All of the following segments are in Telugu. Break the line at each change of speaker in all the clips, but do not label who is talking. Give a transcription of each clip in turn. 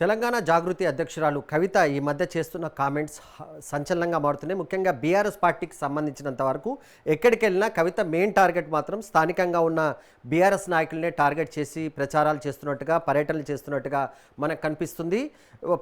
తెలంగాణ జాగృతి అధ్యక్షురాలు కవిత ఈ మధ్య చేస్తున్న కామెంట్స్ సంచలనంగా మారుతున్నాయి. ముఖ్యంగా బీఆర్ఎస్ పార్టీకి సంబంధించినంత వరకు ఎక్కడికి వెళ్ళినా కవిత మెయిన్ టార్గెట్ మాత్రం స్థానికంగా ఉన్న బీఆర్ఎస్ నాయకులనే టార్గెట్ చేసి ప్రచారాలు చేస్తున్నట్టుగా పర్యటనలు చేస్తున్నట్టుగా మనకు కనిపిస్తుంది.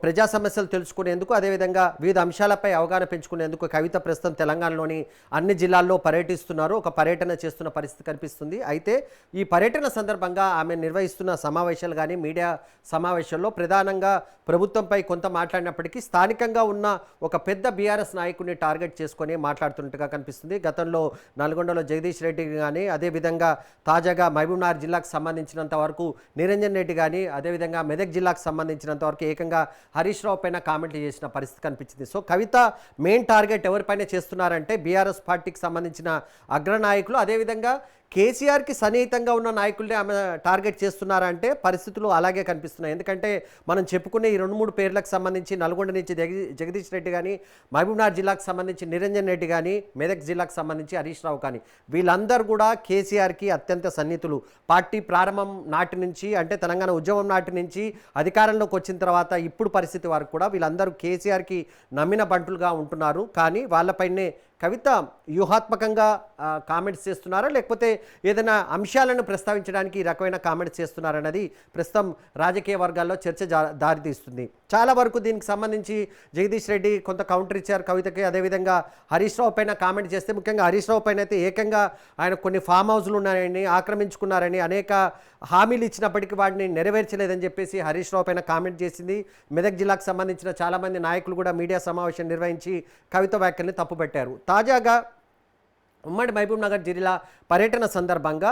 ప్రజా సమస్యలు తెలుసుకునేందుకు అదేవిధంగా వివిధ అంశాలపై అవగాహన పెంచుకునేందుకు కవిత ప్రస్తుతం తెలంగాణలోని అన్ని జిల్లాల్లో పర్యటిస్తున్నారు. ఒక పర్యటన చేస్తున్న పరిస్థితి కనిపిస్తుంది. అయితే ఈ పర్యటన సందర్భంగా ఆమె నిర్వహిస్తున్న సమావేశాలు కానీ మీడియా సమావేశాల్లో ప్రధానంగా ప్రభుత్వంపై కొంత మాట్లాడినప్పటికీ స్థానికంగా ఉన్న ఒక పెద్ద బీఆర్ఎస్ నాయకుడిని టార్గెట్ చేసుకొని మాట్లాడుతున్నట్టుగా కనిపిస్తుంది. గతంలో నల్గొండలో జగదీష్ రెడ్డి కానీ అదేవిధంగా తాజాగా మహబూబ్నగర్ జిల్లాకు సంబంధించినంత వరకు నిరంజన్ రెడ్డి కానీ అదేవిధంగా మెదక్ జిల్లాకు సంబంధించినంత వరకు ఏకంగా హరీష్ రావు పైన కామెంట్లు చేసిన పరిస్థితి కనిపించింది. సో కవిత మెయిన్ టార్గెట్ ఎవరిపైన చేస్తున్నారంటే బీఆర్ఎస్ పార్టీకి సంబంధించిన అగ్రనాయకులు అదేవిధంగా కేసీఆర్కి సన్నిహితంగా ఉన్న నాయకుల్ని ఆమె టార్గెట్ చేస్తున్నారంటే పరిస్థితులు అలాగే కనిపిస్తున్నాయి. ఎందుకంటే మనం చెప్పుకునే ఈ రెండు మూడు పేర్లకు సంబంధించి నల్గొండ నుంచి జగదీష్ రెడ్డి కానీ మహబూబ్నగర్ జిల్లాకు సంబంధించి నిరంజన్ రెడ్డి కానీ మెదక్ జిల్లాకు సంబంధించి హరీష్ రావు కానీ వీళ్ళందరూ కూడా కేసీఆర్కి అత్యంత సన్నిహితులు. పార్టీ ప్రారంభం నాటి నుంచి అంటే తెలంగాణ ఉద్యమం నాటి నుంచి అధికారంలోకి వచ్చిన తర్వాత ఇప్పుడు పరిస్థితి వరకు కూడా వీళ్ళందరూ కేసీఆర్కి నమ్మిన బంటులుగా ఉంటున్నారు. కానీ వాళ్ళపైనే కవిత వ్యూహాత్మకంగా కామెంట్స్ చేస్తున్నారా? లేకపోతే ఏదైనా అంశాలను ప్రస్తావించడానికి ఈ రకమైన కామెంట్స్ చేస్తున్నారన్నది ప్రస్తుతం రాజకీయ వర్గాల్లో చర్చ దారితీస్తుంది. చాలా వరకు దీనికి సంబంధించి జగదీష్ రెడ్డి కొంత కౌంటర్ ఇచ్చారు కవితకి. అదేవిధంగా హరీష్ రావు పైన కామెంట్ చేస్తే ముఖ్యంగా హరీష్ రావు పైన అయితే ఏకంగా ఆయన కొన్ని ఫామ్ హౌస్లు ఉన్నాయని ఆక్రమించుకున్నారని అనేక హామీలు ఇచ్చినప్పటికీ వాటిని నెరవేర్చలేదని చెప్పేసి హరీష్ రావు పైన కామెంట్ చేసింది. మెదక్ జిల్లాకు సంబంధించిన చాలామంది నాయకులు కూడా మీడియా సమావేశం నిర్వహించి కవిత వ్యాఖ్యల్ని తప్పుపెట్టారు. తాజాగా ఉమ్మడి మహబూబ్ నగర్ జిల్లా పర్యటన సందర్భంగా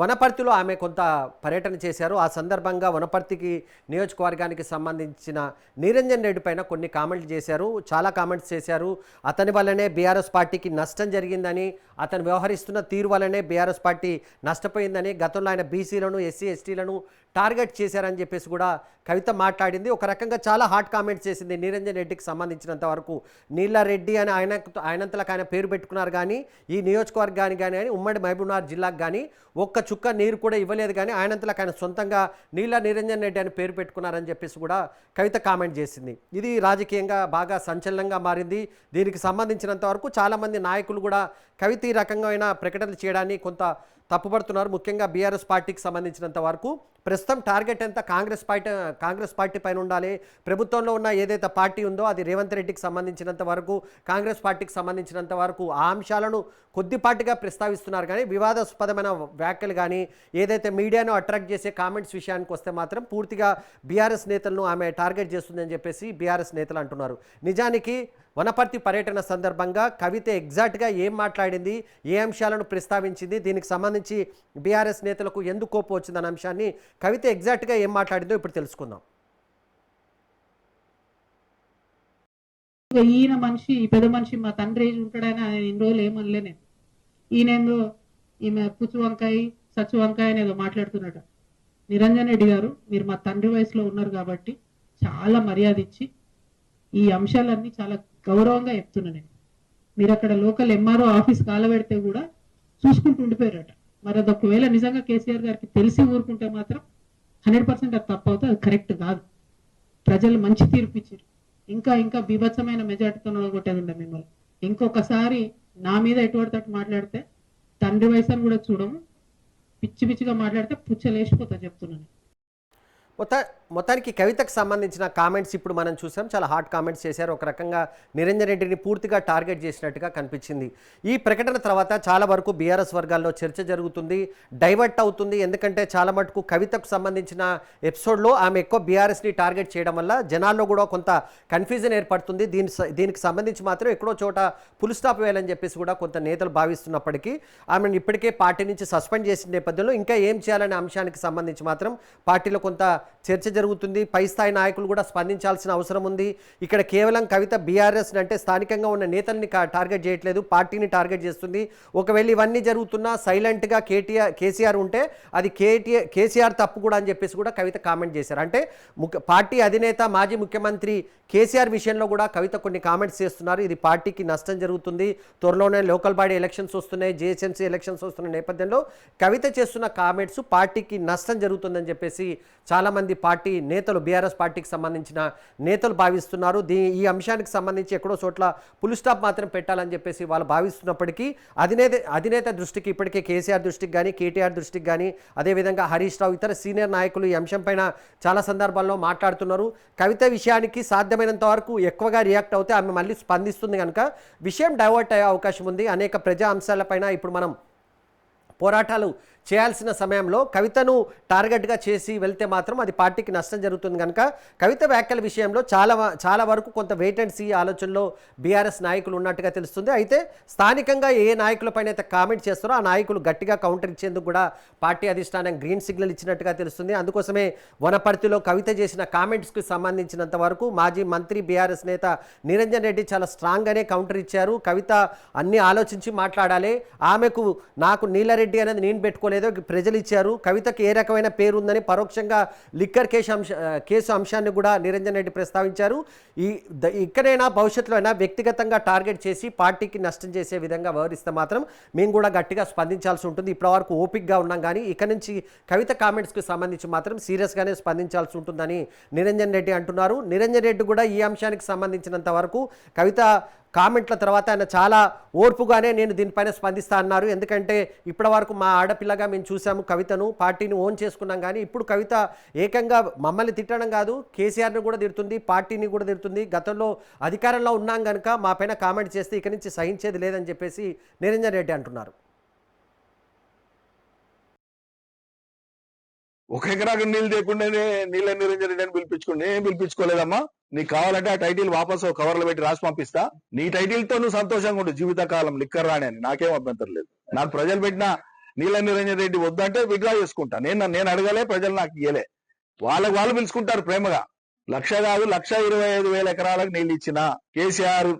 వనపర్తిలో ఆమె కొంత పర్యటన చేశారు. ఆ సందర్భంగా వనపర్తికి నియోజకవర్గానికి సంబంధించిన నిరంజన్ రెడ్డి పైన కొన్ని కామెంట్లు చేశారు. చాలా కామెంట్స్ చేశారు. అతని వల్లనే బీఆర్ఎస్ పార్టీకి నష్టం జరిగిందని అతను వ్యవహరిస్తున్న తీరు వల్లనే బీఆర్ఎస్ పార్టీ నష్టపోయిందని గతంలో ఆయన బీసీలను ఎస్సీ ఎస్టీలను టార్గెట్ చేశారని చెప్పేసి కూడా కవిత మాట్లాడింది. ఒక రకంగా చాలా హాట్ కామెంట్స్ చేసింది నిరంజన్ రెడ్డికి సంబంధించినంత వరకు. నీళ్ళరెడ్డి అని ఆయన ఆయనంతలకు ఆయన పేరు పెట్టుకున్నారు కానీ ఈ నియోజకవర్గానికి కానీ ఉమ్మడి మహబూబ్నగర్ జిల్లాకు కానీ ఒక్క చుక్క నీరు కూడా ఇవ్వలేదు కానీ ఆయనంతలకు ఆయన సొంతంగా నీళ్ళ నిరంజన్ రెడ్డి అని పేరు పెట్టుకున్నారని చెప్పేసి కూడా కవిత కామెంట్ చేసింది. ఇది రాజకీయంగా బాగా సంచలనంగా మారింది. దీనికి సంబంధించినంత వరకు చాలామంది నాయకులు కూడా కవిత ఈ రకమైన ప్రకటనలు చేయడాన్ని కొంత తప్పుపడుతున్నారు. ముఖ్యంగా బీఆర్ఎస్ పార్టీకి సంబంధించినంత వరకు ప్రస్తుతం టార్గెట్ ఎంత? కాంగ్రెస్ పార్టీ కాంగ్రెస్ పార్టీ పైన ఉండాలి. ప్రభుత్వంలో ఉన్న ఏదైతే పార్టీ ఉందో అది రేవంత్ రెడ్డికి సంబంధించినంత వరకు కాంగ్రెస్ పార్టీకి సంబంధించినంత వరకు ఆ అంశాలను కొద్దిపాటిగా ప్రస్తావిస్తున్నారు. కానీ వివాదాస్పదమైన వ్యాఖ్యలు కానీ ఏదైతే మీడియాను అట్రాక్ట్ చేసే కామెంట్స్ విషయానికి వస్తే మాత్రం పూర్తిగా బీఆర్ఎస్ నేతలను ఆమె టార్గెట్ చేస్తుందని చెప్పేసి బీఆర్ఎస్ నేతలు అంటున్నారు. నిజానికి వనపర్తి పర్యటన సందర్భంగా కవిత ఎగ్జాక్ట్గా ఏం మాట్లాడింది ఏ అంశాలను ప్రస్తావించింది దీనికి సంబంధించి బీఆర్ఎస్ నేతలకు ఎందుకు కోపం వచ్చిందన్న అంశాన్ని కవిత ఎగ్జాక్ట్గా ఏం మాట్లాడిందో ఇప్పుడు తెలుసుకుందాం.
ఇక ఈయన మనిషి ఈ పెద్ద మనిషి మా తండ్రి ఉంటాడని ఆయన ఇన్ని రోజులు ఏమనలే నేను. ఈయనేందో ఈమె పుచ్చు వంకాయ సచ్చు వంకాయ అనేదో మాట్లాడుతున్నట నిరంజన్ రెడ్డి గారు మీరు మా తండ్రి వయసులో ఉన్నారు కాబట్టి చాలా మర్యాద ఇచ్చి ఈ అంశాలన్నీ చాలా గౌరవంగా చెప్తున్నా నేను. మీరు అక్కడ లోకల్ ఎంఆర్ఓ ఆఫీస్ కాలబెడితే కూడా చూసుకుంటూ ఉండిపోయారట. మరి అది ఒకవేళ నిజంగా కేసీఆర్ గారికి తెలిసి ఊరుకుంటే మాత్రం హండ్రెడ్ పర్సెంట్ అది తప్పు అవుతుంది అది కరెక్ట్ కాదు. ప్రజలు మంచి తీర్పు ఇచ్చారు. ఇంకా ఇంకా బీభత్సమైన మెజార్టీతో కొట్టేది ఉండే మిమ్మల్ని. ఇంకొకసారి నా మీద ఎటువంటి తట్టు మాట్లాడితే తండ్రి వయసు అని కూడా చూడము. పిచ్చి పిచ్చిగా మాట్లాడితే పుచ్చలేసిపోతా చెప్తున్నాను.
మొత్తానికి కవితకు సంబంధించిన కామెంట్స్ ఇప్పుడు మనం చూసాం. చాలా హాట్ కామెంట్స్ చేశారు. ఒక రకంగా నిరంజన్ రెడ్డిని పూర్తిగా టార్గెట్ చేసినట్టుగా కనిపించింది. ఈ ప్రకటన తర్వాత చాలా వరకు బీఆర్ఎస్ వర్గాల్లో చర్చ జరుగుతుంది డైవర్ట్ అవుతుంది. ఎందుకంటే చాలా మటుకు కవితకు సంబంధించిన ఎపిసోడ్లో ఆమె ఎక్కువ బీఆర్ఎస్ని టార్గెట్ చేయడం వల్ల జనాల్లో కూడా కొంత కన్ఫ్యూజన్ ఏర్పడుతుంది. దీని దీనికి సంబంధించి మాత్రం ఎక్కడో చోట ఫుల్ స్టాప్ వేయాలని చెప్పేసి కూడా కొంత నేతలు భావిస్తున్నప్పటికీ ఆమెను ఇప్పటికే పార్టీ నుంచి సస్పెండ్ చేసిన నేపథ్యంలో ఇంకా ఏం చేయాలనే అంశానికి సంబంధించి మాత్రం పార్టీలో కొంత చర్చ జరుగుతుంది. పై స్థాయి నాయకులు కూడా స్పందించాల్సిన అవసరం ఉంది. ఇక్కడ కేవలం కవిత బీఆర్ఎస్ అంటే స్థానికంగా ఉన్న నేతల్ని టార్గెట్ చేయట్లేదు. పార్టీని టార్గెట్ చేస్తుంది. ఒకవేళ ఇవన్నీ జరుగుతున్నా సైలెంట్గా కేటీఆర్ కేసీఆర్ ఉంటే అది కేటీఆర్ కేసీఆర్ తప్పు కూడా అని చెప్పేసి కూడా కవిత కామెంట్ చేశారు. అంటే ముఖ్య పార్టీ అధినేత మాజీ ముఖ్యమంత్రి కేసీఆర్ విషయంలో కూడా కవిత కొన్ని కామెంట్స్ చేస్తున్నారు. ఇది పార్టీకి నష్టం జరుగుతుంది. త్వరలోనే లోకల్ బాడీ ఎలక్షన్స్ వస్తున్నాయి. జిహెచ్ఎంసీ ఎలక్షన్స్ వస్తున్న నేపథ్యంలో కవిత చేస్తున్న కామెంట్స్ పార్టీకి నష్టం జరుగుతుందని చెప్పేసి చాలామంది పార్టీ పార్టీ నేతలు బీఆర్ఎస్ పార్టీకి సంబంధించిన నేతలు భావిస్తున్నారు. దీ ఈ అంశానికి సంబంధించి ఎక్కడో చోట్ల పుల్ స్టాప్ మాత్రం పెట్టాలని చెప్పేసి వాళ్ళు భావిస్తున్నప్పటికీ అధినేత అధినేత దృష్టికి ఇప్పటికే కేసీఆర్ దృష్టికి కానీ కేటీఆర్ దృష్టికి కానీ అదేవిధంగా హరీష్ రావు ఇతర సీనియర్ నాయకులు ఈ అంశంపైన చాలా సందర్భాల్లో మాట్లాడుతున్నారు. కవిత విషయానికి సాధ్యమైనంత వరకు ఎక్కువగా రియాక్ట్ అవుతే ఆమె మళ్ళీ స్పందిస్తుంది కనుక విషయం డైవర్ట్ అయ్యే అవకాశం ఉంది. అనేక ప్రజా అంశాలపైన ఇప్పుడు మనం పోరాటాలు చేయాల్సిన సమయంలో కవితను టార్గెట్గా చేసి వెళ్తే మాత్రం అది పార్టీకి నష్టం జరుగుతుంది కనుక కవిత వ్యాఖ్యల విషయంలో చాలా చాలా వరకు కొంత వెయిట్ అండ్ సీ ఆలోచనలో బీఆర్ఎస్ నాయకులు ఉన్నట్టుగా తెలుస్తుంది. అయితే స్థానికంగా ఏ నాయకులపైన అయితే కామెంట్ చేస్తారో ఆ నాయకులు గట్టిగా కౌంటర్ ఇచ్చేందుకు కూడా పార్టీ అధిష్టానం గ్రీన్ సిగ్నల్ ఇచ్చినట్టుగా తెలుస్తుంది. అందుకోసమే వనపర్తిలో కవిత చేసిన కామెంట్స్కి సంబంధించినంత వరకు మాజీ మంత్రి బీఆర్ఎస్ నేత నిరంజన్ రెడ్డి చాలా స్ట్రాంగ్గానే కౌంటర్ ఇచ్చారు. కవిత అన్ని ఆలోచించి మాట్లాడాలి. ఆమెకు నాకు నీలారెడ్డి అనేది నేను పెట్టుకోలేదో. లేదో ప్రజలు ఇచ్చారు కవితకు ఏ రకమైన పేరు ఉందని పరోక్షంగా లిక్కర్ కేసు అంశ కేసు అంశాన్ని కూడా నిరంజన్ రెడ్డి ప్రస్తావించారు. ఈ ద- ఇక్కడైనా భవిష్యత్తులో అయినా వ్యక్తిగతంగా టార్గెట్ చేసి పార్టీకి నష్టం చేసే విధంగా వ్యవహరిస్తే మాత్రం మేము కూడా గట్టిగా స్పందించాల్సి ఉంటుంది. ఇప్పటివరకు ఓపిక్గా ఉన్నాం కానీ ఇక నుంచి కవిత కామెంట్స్కి సంబంధించి మాత్రం సీరియస్గానే స్పందించాల్సి ఉంటుందని నిరంజన్ రెడ్డి అంటున్నారు. నిరంజన్ రెడ్డి కూడా ఈ అంశానికి సంబంధించినంత వరకు కవిత కామెంట్ల తర్వాత ఆయన చాలా ఓర్పుగానే నేను దీనిపైన స్పందిస్తా అన్నారు. ఎందుకంటే ఇప్పటి వరకు మా ఆడపిల్లగా మేము చూసాము కవితను పార్టీని ఓన్ చేసుకున్నాం కానీ ఇప్పుడు కవిత ఏకంగా మమ్మల్ని తిట్టడం కాదు కేసీఆర్ని కూడా తిడుతుంది పార్టీని కూడా తిడుతుంది. గతంలో అధికారంలో ఉన్నాం కనుక మా పైన కామెంట్ చేస్తే ఇక నుంచి సహించేది లేదని చెప్పేసి నిరంజన్ రెడ్డి అంటున్నారు.
ఒక ఎకరాకు నీళ్ళు లేకుండానే నీళ్ళ నిరంజన్ రెడ్డి అని పిలిపించుకుని ఏం పిలిపించుకోలేదమ్మా? నీకు కావాలంటే ఆ టైటిల్ వాపస్ కవర్లో పెట్టి రాసి పంపిస్తా. నీ టైటిల్తో నువ్వు సంతోషంగా ఉండు. జీవితకాలం లిక్కర్ రాని అని. నాకేం అభ్యంతరం లేదు. నాకు ప్రజలు పెట్టిన నీళ్ళ నిరంజన్ రెడ్డి వద్దంటే విడ్రా చేసుకుంటా. నేను నేను అడగలే ప్రజలు నాకు ఇయ్యలే. వాళ్ళకి వాళ్ళు పిలుచుకుంటారు ప్రేమగా. లక్ష కాదు లక్ష ఇరవై ఐదు వేల ఎకరాలకు నీళ్ళు ఇచ్చిన కేసీఆర్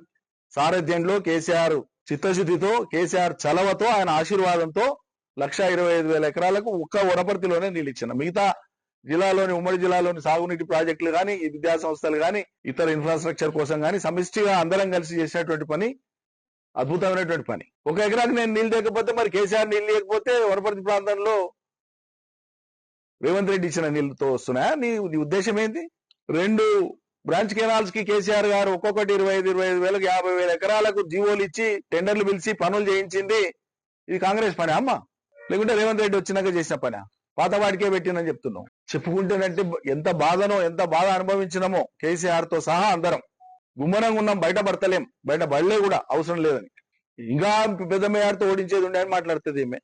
సారథ్యంలో కేసీఆర్ చిత్తశుద్ధితో కేసీఆర్ చలవతో ఆయన ఆశీర్వాదంతో లక్ష ఇరవై ఐదు వేల ఎకరాలకు ఒక్క వనపర్తిలోనే నీళ్ళు ఇచ్చిన. మిగతా జిల్లాలోని ఉమ్మడి జిల్లాలోని సాగునీటి ప్రాజెక్టులు కానీ ఈ విద్యా సంస్థలు కానీ ఇతర ఇన్ఫ్రాస్ట్రక్చర్ కోసం కానీ సమిష్టిగా అందరం కలిసి చేసినటువంటి పని అద్భుతమైనటువంటి పని. ఒక ఎకరాకి నేను నీళ్ళు లేకపోతే మరి కేసీఆర్ నీళ్ళు లేకపోతే వనపర్తి ప్రాంతంలో రేవంత్ రెడ్డి ఇచ్చిన నీళ్ళతో వస్తున్నాయా? నీ నీ ఉద్దేశం ఏంటి రెండు బ్రాంచ్ కెనాల్స్కి కేసీఆర్ గారు ఒక్కొక్కటి ఇరవై ఐదు ఇరవై ఐదు వేలకు యాభై వేల ఎకరాలకు జీవోలు ఇచ్చి టెండర్లు పిలిచి పనులు చేయించింది ఇది కాంగ్రెస్ పని అమ్మా? లేకుంటే రేవంత్ రెడ్డి వచ్చినాక చేసిన పని? పాతవాడికే పెట్టినని చెప్తున్నాం. చెప్పుకుంటేనంటే ఎంత బాధనో ఎంత బాధ అనుభవించినామో కేసీఆర్తో సహా అందరం. గుమ్మనంగా ఉన్నాం బయట పడతలేం. బయట పడలే కూడా అవసరం లేదని. ఇంకా పెద్దమేఆర్తో ఓడించేది ఉండే అని మాట్లాడుతుంది ఈమె.